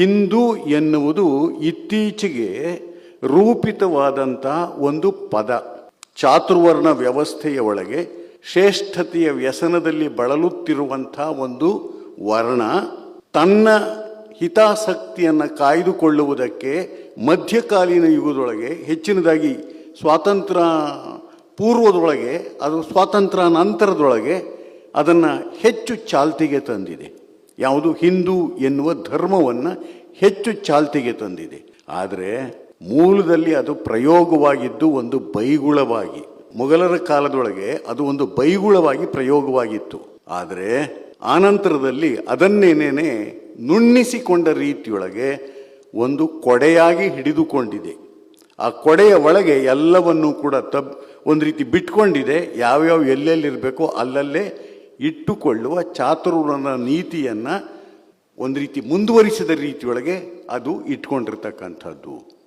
ಹಿಂದೂ ಎನ್ನುವುದು ಇತ್ತೀಚೆಗೆ ರೂಪಿತವಾದಂಥ ಒಂದು ಪದ. ಚಾತುರ್ವರ್ಣ ವ್ಯವಸ್ಥೆಯ ಒಳಗೆ ಶ್ರೇಷ್ಠತೆಯ ವ್ಯಸನದಲ್ಲಿ ಬಳಲುತ್ತಿರುವಂಥ ಒಂದು ವರ್ಣ ತನ್ನ ಹಿತಾಸಕ್ತಿಯನ್ನು ಕಾಯ್ದುಕೊಳ್ಳುವುದಕ್ಕೆ ಮಧ್ಯಕಾಲೀನ ಯುಗದೊಳಗೆ ಹೆಚ್ಚಿನದಾಗಿ ಸ್ವಾತಂತ್ರ್ಯ ಪೂರ್ವದೊಳಗೆ ಅದು ಸ್ವಾತಂತ್ರ್ಯ ನಂತರದೊಳಗೆ ಅದನ್ನು ಹೆಚ್ಚು ಚಾಲ್ತಿಗೆ ತಂದಿದೆ. ಯಾವುದು ಹಿಂದೂ ಎನ್ನುವ ಧರ್ಮವನ್ನು ಹೆಚ್ಚು ಚಾಲ್ತಿಗೆ ತಂದಿದೆ. ಆದರೆ ಮೂಲದಲ್ಲಿ ಅದು ಪ್ರಯೋಗವಾಗಿದ್ದು ಒಂದು ಬೈಗುಳವಾಗಿ, ಮೊಘಲರ ಕಾಲದೊಳಗೆ ಅದು ಒಂದು ಬೈಗುಳವಾಗಿ ಪ್ರಯೋಗವಾಗಿತ್ತು. ಆದರೆ ಆನಂತರದಲ್ಲಿ ಅದನ್ನೇನೇನೆ ನುಣ್ಣಿಸಿಕೊಂಡ ರೀತಿಯೊಳಗೆ ಒಂದು ಕೊಡೆಯಾಗಿ ಹಿಡಿದುಕೊಂಡಿದೆ. ಆ ಕೊಡೆಯ ಒಳಗೆ ಎಲ್ಲವನ್ನೂ ಕೂಡ ತಬ್, ಒಂದು ರೀತಿ ಬಿಟ್ಕೊಂಡಿದೆ. ಯಾವ್ಯಾವ ಎಲ್ಲೆಲ್ಲಿರಬೇಕೋ ಅಲ್ಲಲ್ಲೇ ಇಟ್ಟುಕೊಳ್ಳುವ ಚಾತುರ್ವರ್ಣ ನೀತಿಯನ್ನು ಒಂದು ರೀತಿ ಮುಂದುವರಿಸಿದ ರೀತಿಯೊಳಗೆ ಅದು ಇಟ್ಕೊಂಡಿರ್ತಕ್ಕಂಥದ್ದು.